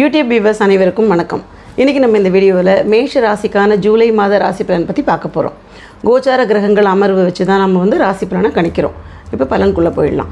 YouTube viewers அனைவருக்கும் வணக்கம். இன்றைக்கி நம்ம இந்த வீடியோவில் மேஷ ராசிக்கான ஜூலை மாத ராசி பலன் பற்றி பார்க்க போகிறோம் கோச்சார கிரகங்கள் அமர்வு வச்சு தான் நம்ம வந்து ராசி பலனை கணிக்கிறோம். இப்போ பலனுக்குள்ளே போயிடலாம்.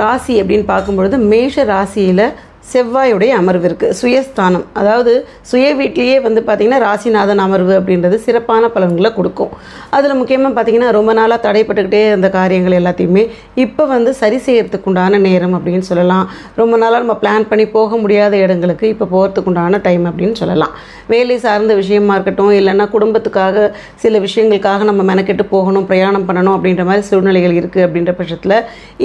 ராசி அப்படின்னு பார்க்கும்பொழுது மேஷ ராசியில் செவ்வாயுடைய அமர்வு இருக்குது சுயஸ்தானம். அதாவது சுய வீட்டிலேயே வந்து பார்த்திங்கன்னா ராசிநாதன் அமர்வு அப்படின்றது சிறப்பான பலன்களை கொடுக்கும். அதில் முக்கியமாக பார்த்திங்கன்னா ரொம்ப நாளாக தடைப்பட்டுக்கிட்டே இருந்த காரியங்கள் எல்லாத்தையுமே இப்போ வந்து சரி செய்யறதுக்கு உண்டான நேரம் அப்படின்னு சொல்லலாம். ரொம்ப நாளாக நம்ம பிளான் பண்ணி போக முடியாத இடங்களுக்கு இப்போ போகிறதுக்கு உண்டான டைம் அப்படின்னு சொல்லலாம். வேலை சார்ந்த விஷயமா இருக்கட்டும் இல்லைன்னா குடும்பத்துக்காக சில விஷயங்களுக்காக நம்ம மெனக்கெட்டு போகணும் பிரயாணம் பண்ணணும் அப்படின்ற மாதிரி சூழ்நிலைகள் இருக்குது அப்படின்ற பட்சத்தில்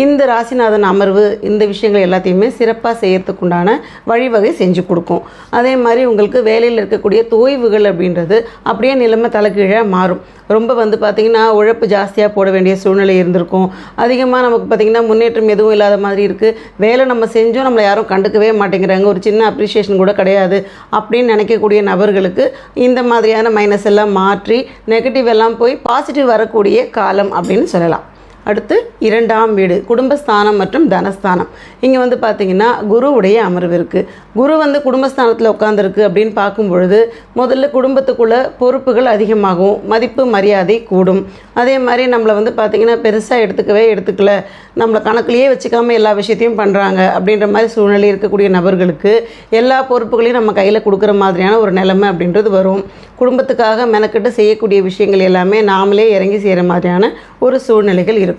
இந்த ராசிநாதன் அமர்வு இந்த விஷயங்கள் எல்லாத்தையுமே சிறப்பாக செய்யறதுக்கு உண்டான வழிவகை செஞ்சு கொடுக்கும். அதே மாதிரி உங்களுக்கு வேலையில் இருக்கக்கூடிய தோய்வுகள் அப்படின்றது அப்படியே நிலைமை தலைகீழாக மாறும். ரொம்ப வந்து பார்த்திங்கன்னா உழைப்பு ஜாஸ்தியாக போட வேண்டிய சூழ்நிலை இருந்திருக்கும். அதிகமாக நமக்கு பார்த்திங்கன்னா முன்னேற்றம் எதுவும் இல்லாத மாதிரி இருக்குது வேலை நம்ம செஞ்சோம் நம்மளை யாரும் கண்டுக்கவே மாட்டேங்கிறாங்க. ஒரு சின்ன அப்ரிஷியேஷன் கூட கிடையாது அப்படின்னு நினைக்கக்கூடிய நபர்களுக்கு இந்த மாதிரியான மைனஸ் எல்லாம் மாற்றி நெகட்டிவ் எல்லாம் போய் பாசிட்டிவ் வரக்கூடிய காலம் அப்படின்னு சொல்லலாம். அடுத்து இரண்டாம் வீடு குடும்பஸ்தானம் மற்றும் தனஸ்தானம். இங்கே வந்து பார்த்திங்கன்னா குருவுடைய அமர்வு இருக்குது குரு வந்து குடும்பஸ்தானத்தில் உட்காந்துருக்கு அப்படின்னு பார்க்கும் பொழுது முதல்ல குடும்பத்துக்குள்ள பொறுப்புகள் அதிகமாகும் மதிப்பு மரியாதை கூடும். அதே மாதிரி நம்மளை வந்து பார்த்திங்கன்னா பெருசாக எடுத்துக்கவே எடுத்துக்கல. நம்மளை கணக்குலேயே வச்சுக்காமல் எல்லா விஷயத்தையும் பண்ணுறாங்க அப்படின்ற மாதிரி சூழ்நிலை இருக்கக்கூடிய நபர்களுக்கு எல்லா பொறுப்புகளையும் நம்ம கையில் கொடுக்குற மாதிரியான ஒரு நிலைமை அப்படின்றது வரும். குடும்பத்துக்காக மெனக்கெட்டு செய்யக்கூடிய விஷயங்கள் எல்லாமே நாமளே இறங்கி செய்கிற மாதிரியான ஒரு சூழ்நிலைகள் இருக்கும்.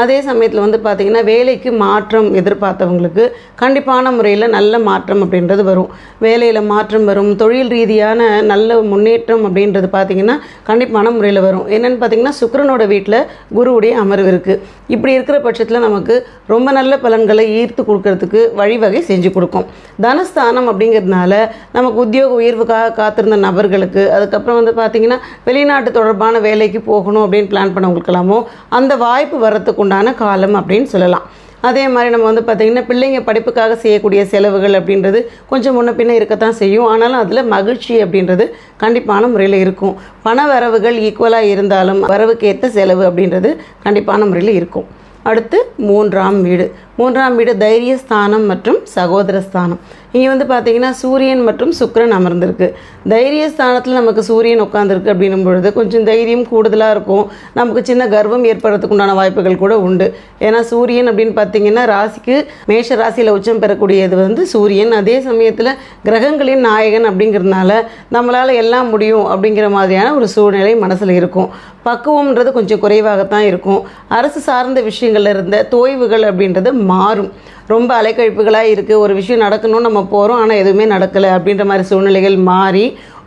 அதே சமயத்தில் வந்து பார்த்திங்கன்னா வேலைக்கு மாற்றம் எதிர்பார்த்தவங்களுக்கு கண்டிப்பான முறையில் நல்ல மாற்றம் அப்படின்றது வரும். வேலையில் மாற்றம் வரும். தொழில் ரீதியான நல்ல முன்னேற்றம் அப்படின்றது பார்த்திங்கன்னா கண்டிப்பான முறையில் வரும். என்னென்னு பார்த்திங்கன்னா சுக்கரனோட வீட்டில் குருவுடைய அமர்வு இருக்குது இப்படி இருக்கிற பட்சத்தில் நமக்கு ரொம்ப நல்ல பலன்களை ஈர்த்து கொடுக்கறதுக்கு வழிவகை செஞ்சு கொடுக்கும். தனஸ்தானம் அப்படிங்கிறதுனால நமக்கு உத்தியோக உயர்வுக்காக காத்திருந்த நபர்களுக்கு அதுக்கப்புறம் வந்து பார்த்திங்கன்னா வெளிநாட்டு தொடர்பான வேலைக்கு போகணும் அப்படின்னு பிளான் பண்ணவங்களுக்கெல்லாமோ அந்த வாய்ப்பு வர்றதுக்கு உண்டான காலம் அப்படின்னு சொல்லலாம். அதே மாதிரி நம்ம வந்து பார்த்திங்கன்னா பிள்ளைங்க படிப்புக்காக செய்யக்கூடிய செலவுகள் அப்படின்றது கொஞ்சம் முன்ன பின்ன இருக்கத்தான் செய்யும். ஆனாலும் அதில் மகிழ்ச்சி அப்படின்றது கண்டிப்பான முறையில் இருக்கும். பண வரவுகள் ஈக்குவலாக இருந்தாலும் வரவுக்கேற்ற செலவு அப்படின்றது கண்டிப்பான முறையில் இருக்கும். அடுத்து மூன்றாம் வீடு. மூன்றாம் வீடு தைரியஸ்தானம் மற்றும் சகோதரஸ்தானம். இங்கே வந்து பார்த்தீங்கன்னா சூரியன் மற்றும் சுக்கிரன் அமர்ந்திருக்கு. தைரிய ஸ்தானத்தில் நமக்கு சூரியன் உட்காந்துருக்கு அப்படின்னும் பொழுது கொஞ்சம் தைரியம் கூடுதலாக இருக்கும். நமக்கு சின்ன கர்வம் ஏற்படுறதுக்கு உண்டான வாய்ப்புகள் கூட உண்டு. ஏன்னா சூரியன் அப்படின்னு பார்த்தீங்கன்னா ராசிக்கு மேஷ ராசியில் உச்சம் பெறக்கூடியது வந்து சூரியன். அதே சமயத்தில் கிரகங்களின் நாயகன் அப்படிங்கிறதுனால நம்மளால் எல்லாம் முடியும் அப்படிங்கிற மாதிரியான ஒரு சூழ்நிலை மனசில் இருக்கும். பக்குவம்ன்றது கொஞ்சம் குறைவாகத்தான் இருக்கும். அரசு சார்ந்த விஷயங்கள்ல இருந்த தோய்வுகள் அப்படின்றது மாறும். ரொம்ப அலைக்கழிப்புகளாக இருக்குது ஒரு விஷயம் நடக்கணும்னு நம்ம போகிறோம் ஆனால் எதுவுமே நடக்கலை அப்படின்ற மாதிரி சூழ்நிலைகள் மாறி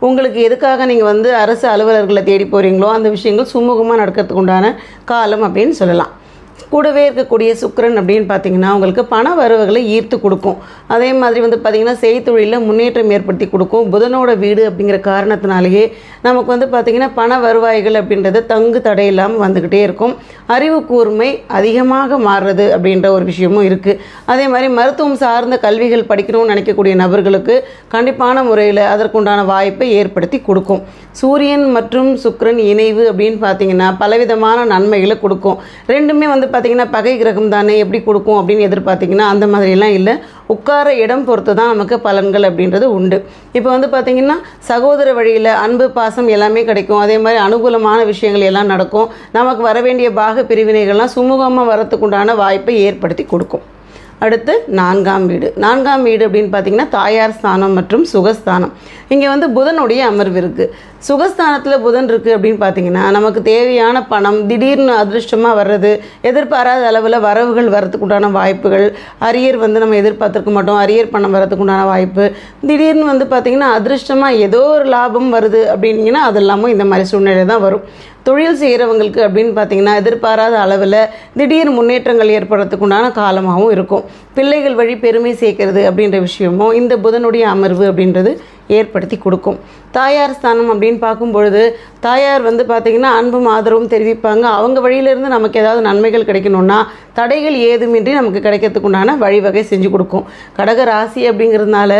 உங்களுக்கு எதுக்காக நீங்கள் வந்து அரசு அலுவலர்களை தேடி போகிறீங்களோ அந்த விஷயங்கள் சுமூகமாக நடக்கிறதுக்கு உண்டான காலம் அப்படின்னு சொல்லலாம். கூடவே இருக்கக்கூடிய சுக்கரன் அப்படின்னு பார்த்தீங்கன்னா உங்களுக்கு பண வரவுகளை ஈர்த்து கொடுக்கும். அதே மாதிரி வந்து பார்த்திங்கன்னா செய்தொழிலில் முன்னேற்றம் ஏற்படுத்தி கொடுக்கும். புதனோட வீடு அப்படிங்கிற காரணத்தினாலேயே நமக்கு வந்து பார்த்திங்கன்னா பண வருவாய்கள் அப்படின்றது தங்கு தடையில்லாமல் வந்துக்கிட்டே இருக்கும். அறிவு கூர்மை அதிகமாக மாறுறது அப்படின்ற ஒரு விஷயமும் இருக்குது அதே மாதிரி மருத்துவம் சார்ந்த கல்விகள் படிக்கணும்னு நினைக்கக்கூடிய நபர்களுக்கு கண்டிப்பான முறையில் அதற்குண்டான வாய்ப்பை ஏற்படுத்தி கொடுக்கும். சூரியன் மற்றும் சுக்கரன் இணைவு அப்படின்னு பார்த்தீங்கன்னா பலவிதமான நன்மைகளை கொடுக்கும். ரெண்டுமே வந்து பார்த்திங்கன்னா பகை கிரகம் தானே எப்படி கொடுக்கும் அப்படின்னு எதிர்பார்த்திங்கன்னா அந்த மாதிரிலாம் இல்லை. உட்கார இடம் பொறுத்து தான் நமக்கு பலன்கள் அப்படின்றது உண்டு. இப்போ வந்து பார்த்திங்கன்னா சகோதர வழியில் அன்பு பாசம் எல்லாமே கிடைக்கும். அதே மாதிரி அனுகூலமான விஷயங்கள் எல்லாம் நடக்கும். நமக்கு வர வேண்டிய பாக பிரிவினைகள்லாம் சுமூகமாக வரத்துக்கு உண்டான வாய்ப்பை ஏற்படுத்தி கொடுக்கும். அடுத்து நான்காம் வீடு. நான்காம் வீடு அப்படின்னு பார்த்தீங்கன்னா தாயார் ஸ்தானம் மற்றும் சுகஸ்தானம். இங்கே வந்து புதனுடைய அமர்வு இருக்குது சுகஸ்தானத்தில் புதன் இருக்குது அப்படின்னு பார்த்தீங்கன்னா நமக்கு தேவையான பணம் திடீர்னு அதிர்ஷ்டமாக வர்றது எதிர்பாராத அளவில் வரவுகள் வரத்துக்கு உண்டான வாய்ப்புகள் அரியர் வந்து நம்ம எதிர்பார்த்துருக்க மாட்டோம் அரியர் பணம் வரத்துக்குண்டான உண்டான வாய்ப்பு திடீர்னு வந்து பார்த்திங்கன்னா அதிர்ஷ்டமாக ஏதோ ஒரு லாபம் வருது அப்படின்னீங்கன்னா அது இல்லாமல் இந்த மாதிரி சூழ்நிலை தான் வரும். தொழில் செய்கிறவங்களுக்கு அப்படின்னு பார்த்தீங்கன்னா எதிர்பாராத அளவில் திடீர் முன்னேற்றங்கள் ஏற்படுறதுக்கு உண்டான காலமாகவும் இருக்கும். பிள்ளைகள் வழி பெருமை சேர்க்கறது அப்படின்ற விஷயமும் இந்த புதனுடைய அமர்வு அப்படின்றது ஏற்படுத்தி கொடுக்கும். தாயார் ஸ்தானம் அப்படின்னு பார்க்கும் பொழுது தாயார் வந்து பார்த்திங்கன்னா அன்பும் ஆதரவும் தெரிவிப்பாங்க. அவங்க வழியிலேருந்து நமக்கு ஏதாவது நன்மைகள் கிடைக்கணும்னா தடைகள் ஏதுமின்றி நமக்கு கிடைக்கிறதுக்கு உண்டான வழிவகை செஞ்சு கொடுக்கும். கடக ராசி அப்படிங்கிறதுனால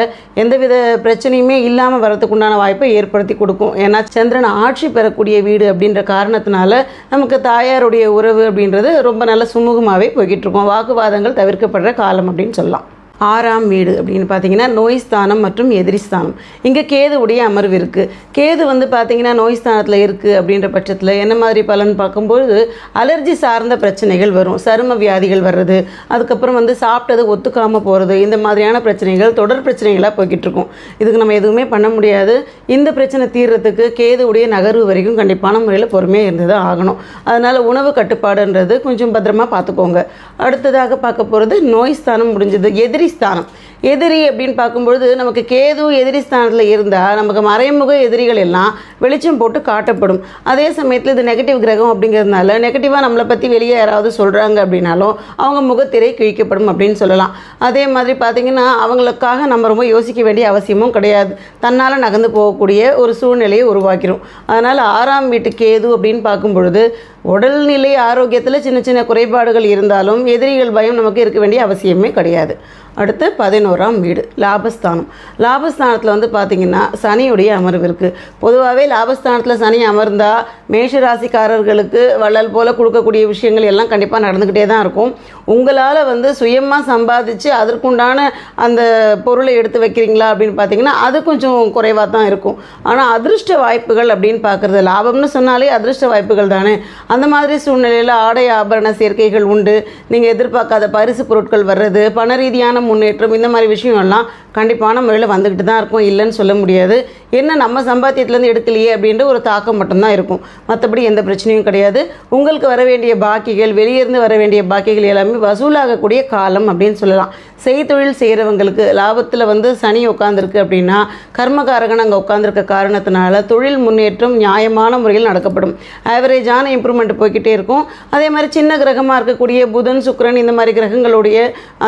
எந்தவித பிரச்சனையுமே இல்லாமல் வரத்துக்குண்டான உண்டான வாய்ப்பை ஏற்படுத்தி கொடுக்கும். ஏன்னா சந்திரன் ஆட்சி பெறக்கூடிய வீடு அப்படின்ற காரணத்தினால நமக்கு தாயாருடைய உறவு அப்படின்றது ரொம்ப நல்ல சுமூகமாகவே போய்கிட்டு இருக்கும். வாக்குவாதங்கள் தவிர்க்கப்படுற காலம் அப்படின்னு சொல்லலாம். ஆறாம் வீடு அப்படின்னு பார்த்தீங்கன்னா நோய் ஸ்தானம் மற்றும் எதிரி ஸ்தானம். இங்கே கேதுவுடைய அமர்வு இருக்குது கேது வந்து பார்த்தீங்கன்னா நோய் ஸ்தானத்தில் இருக்குது அப்படின்ற பட்சத்தில் என்ன மாதிரி பலன் பார்க்கும்போது அலர்ஜி சார்ந்த பிரச்சனைகள் வரும். சரும வியாதிகள் வர்றது அதுக்கப்புறம் வந்து சாப்பிட்டது ஒத்துக்காமல் போகிறது இந்த மாதிரியான பிரச்சனைகள் தொடர் பிரச்சனைகளாக போய்கிட்டு இருக்கும். இதுக்கு நம்ம எதுவுமே பண்ண முடியாது. இந்த பிரச்சனை தீர்றதுக்கு கேதுவுடைய நகர்வு வரைக்கும் கண்டிப்பான முறையில் பொறுமையாக இருந்தது ஆகணும். அதனால் உணவு கட்டுப்பாடுன்றது கொஞ்சம் பத்திரமா பார்த்துக்கோங்க. அடுத்ததாக பார்க்க போகிறது நோய் ஸ்தானம் முடிஞ்சது. எதிரி ஸ்தானம் எதிரி அப்படின்னு பார்க்கும்பொழுது நமக்கு கேது எதிரி ஸ்தானத்தில் இருந்தால் நமக்கு மறைமுக எதிரிகள் எல்லாம் வெளிச்சம் போட்டு காட்டப்படும். அதே சமயத்தில் இது நெகட்டிவ் கிரகம் அப்படிங்கிறதுனால நெகட்டிவாக நம்மளை பற்றி வெளியே யாராவது சொல்கிறாங்க அப்படின்னாலும் அவங்க முகத்திரை கிழிக்கப்படும் அப்படின்னு சொல்லலாம். அதே மாதிரி பார்த்திங்கன்னா அவங்களுக்காக நம்ம ரொம்ப யோசிக்க வேண்டிய அவசியமும் கிடையாது. தன்னால் நகர்ந்து போகக்கூடிய ஒரு சூழ்நிலையை உருவாக்கிடும் அதனால் ஆறாம் வீட்டு கேது அப்படின்னு பார்க்கும் பொழுது உடல்நிலை ஆரோக்கியத்தில் சின்ன சின்ன குறைபாடுகள் இருந்தாலும் எதிரிகள் பயம் நமக்கு இருக்க வேண்டிய அவசியமே கிடையாது. அடுத்து பதினோராம் வீடு லாபஸ்தானம். லாபஸ்தானத்தில் வந்து பார்த்திங்கன்னா சனியுடைய அமர்வு இருக்குது பொதுவாகவே லாபஸ்தானத்தில் சனி அமர்ந்தால் மேஷ ராசிக்காரர்களுக்கு வள்ளல் போல் கொடுக்கக்கூடிய விஷயங்கள் எல்லாம் கண்டிப்பாக நடந்துக்கிட்டே தான் இருக்கும். உங்களால் வந்து சுயமாக சம்பாதிச்சு அதற்குண்டான அந்த பொருளை எடுத்து வைக்கிறீங்களா அப்படின்னு பார்த்தீங்கன்னா அது கொஞ்சம் குறைவாக தான் இருக்கும். ஆனால் அதிர்ஷ்ட வாய்ப்புகள் அப்படின்னு பார்க்குறது லாபம்னு சொன்னாலே அதிர்ஷ்ட வாய்ப்புகள் தானே. அந்த மாதிரி சூழ்நிலையில் ஆடை ஆபரண சேர்க்கைகள் உண்டு. நீங்கள் எதிர்பார்க்காத பரிசு பொருட்கள் வர்றது பண ரீதியான முன்னேற்றம் இந்த மாதிரி விஷயம் எல்லாம் கண்டிப்பான முறையில் வந்துக்கிட்டு தான் இருக்கும். இல்லைன்னு சொல்ல முடியாது. என்ன நம்ம சம்பாத்தியத்துலேருந்து எடுக்கலையே அப்படின்ற ஒரு தாக்கம் மட்டும்தான் இருக்கும். மற்றபடி எந்த பிரச்சனையும் கிடையாது. உங்களுக்கு வர வேண்டிய பாக்கிகள் வெளியேருந்து வர வேண்டிய பாக்கிகள் எல்லாமே வசூலாகக்கூடிய காலம் அப்படின்னு சொல்லலாம். செய்தொழில் செய்கிறவங்களுக்கு லாபத்தில் வந்து சனி உட்காந்துருக்கு அப்படின்னா கர்மகாரகன் அங்கே உட்காந்துருக்க காரணத்தினால தொழில் முன்னேற்றம் நியாயமான முறையில் நடக்கப்படும். ஆவரேஜான இம்ப்ரூவ்மெண்ட் போய்கிட்டே இருக்கும். அதே மாதிரி சின்ன கிரகமாக இருக்கக்கூடிய புதன் சுக்கிரன் இந்த மாதிரி கிரகங்களுடைய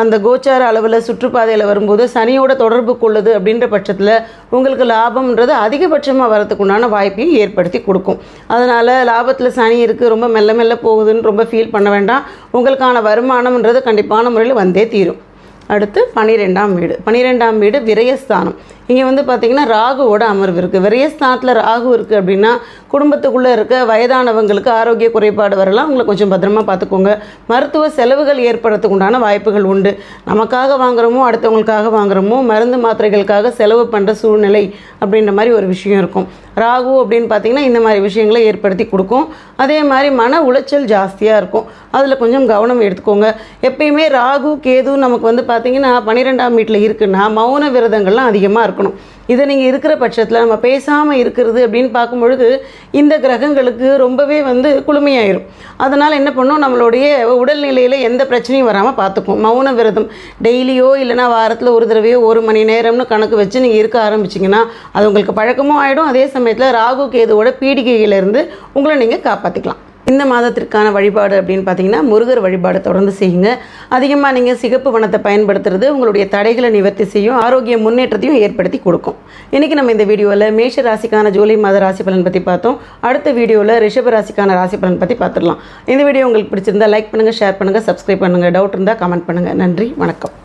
அந்த கோச்சார அளவில் சுற்றுப்பாதையில் வரும்போது சனியோட தொடர்பு கொள்ளுது அப்படின்ற பட்சத்தில் உங்களுக்கு லாபம்ன்றது அதிகபட்சமாக வரதுக்கு வாய்ப்பையும் ஏற்படுத்தி கொடுக்கும். அதனால் லாபத்தில் சனி இருக்குது ரொம்ப மெல்ல மெல்ல போகுதுன்னு ரொம்ப ஃபீல் பண்ண வேண்டாம். உங்களுக்கான வருமானம்ன்றது கண்டிப்பான முறையில் வந்தே தீரும். அடுத்து பனிரெண்டாம் வீடு. பனிரெண்டாம் வீடு விரயஸ்தானம். இங்கே வந்து பார்த்திங்கன்னா ராகுவோட அமர்வு இருக்குது விரயஸ்தானத்தில் ராகு இருக்குது அப்படின்னா குடும்பத்துக்குள்ளே இருக்க வயதானவங்களுக்கு ஆரோக்கிய குறைபாடு வரலாம். உங்களை கொஞ்சம் பத்திரமா பார்த்துக்கோங்க மருத்துவ செலவுகள் ஏற்படுறதுக்கு உண்டான வாய்ப்புகள் உண்டு. நமக்காக வாங்குகிறோமோ அடுத்தவங்களுக்காக வாங்குகிறோமோ மருந்து மாத்திரைகளுக்காக செலவு பண்ணுற சூழ்நிலை அப்படின்ற மாதிரி ஒரு விஷயம் இருக்கும். ராகு அப்படின்னு பார்த்தீங்கன்னா இந்த மாதிரி விஷயங்களை ஏற்படுத்தி கொடுக்கும். அதே மாதிரி மன உளைச்சல் ஜாஸ்தியாக இருக்கும். அதில் கொஞ்சம் கவனம் எடுத்துக்கோங்க. எப்பயுமே ராகு கேது நமக்கு வந்து பார்த்தீங்கன்னா பன்னிரெண்டாம் வீட்டில் இருக்குன்னா மௌன விரதங்கள்லாம் அதிகமாக இருக்கும் இருக்கணும் இதை நீங்கள் இருக்கிற பட்சத்தில் நம்ம பேசாமல் இருக்கிறது அப்படின்னு பார்க்கும்பொழுது இந்த கிரகங்களுக்கு ரொம்பவே வந்து குளுமையாயிரும். அதனால் என்ன பண்ணும்? நம்மளுடைய உடல்நிலையில் எந்த பிரச்சனையும் வராமல் பார்த்துக்கும் மௌன விரதம். டெய்லியோ இல்லைனா வாரத்தில் ஒரு தடவையோ ஒரு மணி நேரம்னு கணக்கு வச்சு நீங்கள் இருக்க ஆரம்பிச்சிங்கன்னா அது உங்களுக்கு பழக்கமும் ஆகிடும் அதே சமயத்தில் ராகு கேதுவோட பீடிகையிலேருந்து உங்களை நீங்கள் காப்பாற்றிக்கலாம் இந்த மாதத்திற்கான வழிபாடு அப்படின்னு பார்த்தீங்கன்னா முருகர் வழிபாடு தொடர்ந்து செய்யுங்க. அதிகமாக நீங்கள் சிகப்பு வனத்தை பயன்படுத்துறது உங்களுடைய தடைகளை நிவர்த்தி செய்யும் ஆரோக்கிய முன்னேற்றத்தையும் ஏற்படுத்தி கொடுக்கும். இன்றைக்கி நம்ம இந்த வீடியோவில் மேஷ ராசிக்கான ஜூலை மாத ராசி பலன் பற்றி பார்த்தோம். அடுத்த வீடியோவில் ரிஷப ராசிக்கான ராசி பலன் பற்றி பார்த்துடலாம். இந்த வீடியோ உங்களுக்கு பிடிச்சிருந்தா லைக் பண்ணுங்கள் ஷேர் பண்ணுங்கள் சப்ஸ்கிரைப் பண்ணுங்கள் டவுட் இருந்தால் கமெண்ட் பண்ணுங்கள் நன்றி வணக்கம்.